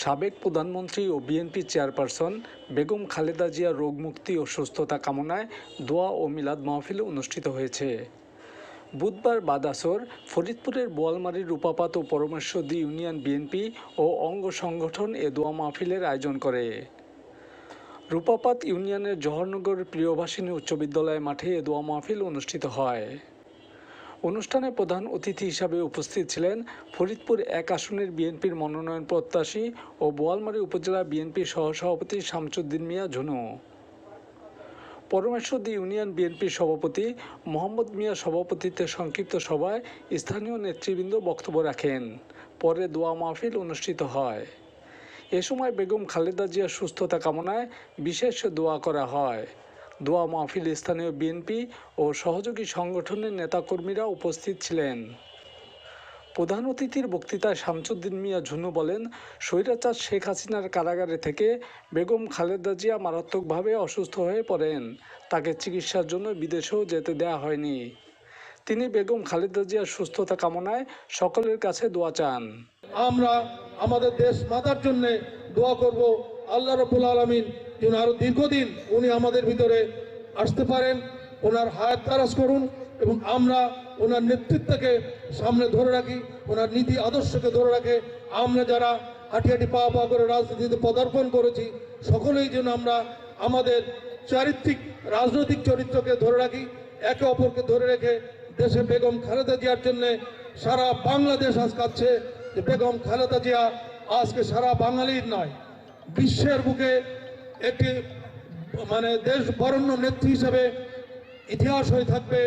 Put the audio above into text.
সাবেক প্রধানমন্ত্রী ও বিএনপি চেয়ারপারসন বেগম খালেদা জিয়া রোগমুক্তি ও সুস্থতা কামনায় দোয়া ও মিলাদ মাহফিল অনুষ্ঠিত হয়েছে। বুধবার বাদাসর, ফরিদপুরের বোয়ালমারীর রূপাপাত ও পরমেশ্বরদী ইউনিয়ন বিএনপি ও অঙ্গ সংগঠন এ দোয়া মাহফিলের আয়োজন করে। রূপাপাত ইউনিয়নের জহরনগর প্রিয়ভাসিনী উচ্চ বিদ্যালয় মাঠে এ দোয়া মাহফিল অনুষ্ঠিত হয়। অনুষ্ঠানে প্রধান অতিথি হিসাবে উপস্থিত ছিলেন ফরিদপুর এক আসনের বিএনপির মনোনয়ন প্রত্যাশী ও বোয়ালমারী উপজেলা বিএনপির সহসভাপতি শামসুদ্দিন মিয়া ঝুনু। পরমেশ্বরদী ইউনিয়ন বিএনপির সভাপতি মোহাম্মদ মিয়া সভাপতিত্বে সংক্ষিপ্ত সভায় স্থানীয় নেতৃবৃন্দ বক্তব্য রাখেন। পরে দোয়া মাহফিল অনুষ্ঠিত হয়। এ সময় বেগম খালেদা জিয়ার সুস্থতা কামনায় বিশেষ দোয়া করা হয়। দোয়া মাহফিল স্থানীয় বিএনপি ও সহযোগী সংগঠনের নেতাকর্মীরা উপস্থিত ছিলেন। প্রধান অতিথির বক্তৃতায় শামসুদ্দিন মিয়া ঝুনু বলেন, স্বৈরাচার শেখ হাসিনার কারাগারে থেকে বেগম খালেদা জিয়া মারাত্মকভাবে অসুস্থ হয়ে পড়েন। তাকে চিকিৎসার জন্য বিদেশেও যেতে দেয়া হয়নি। তিনি বেগম খালেদা জিয়ার সুস্থতা কামনায় সকলের কাছে দোয়া চান। আমরা আমাদের দেশ মাতার জন্য দোয়া করব। আল্লাহ রবুল আলমিন আরও দীর্ঘদিন উনি আমাদের ভিতরে আসতে পারেন, ওনার হায়াত তারাস করুন এবং আমরা ওনার নেতৃত্বকে সামনে ধরে রাখি, ওনার নীতি আদর্শকে ধরে রাখে। আমরা যারা হাঁটি হাঁটি পা পা করে রাজনীতিতে পদার্পণ করেছি, সকলেই যেন আমরা আমাদের চারিত্রিক রাজনৈতিক চরিত্রকে ধরে রাখি, একে অপরকে ধরে রেখে দেশে বেগম খালেদা জিয়ার জন্য সারা বাংলাদেশ আজ কাচ্ছে যে বেগম খালেদা জিয়া আজকে সারা বাঙালির নয়, বিশ্বের বুকে একটি মানে দেশ বরণ্য নেত্রী হিসাবে ইতিহাস হয়ে থাকবে।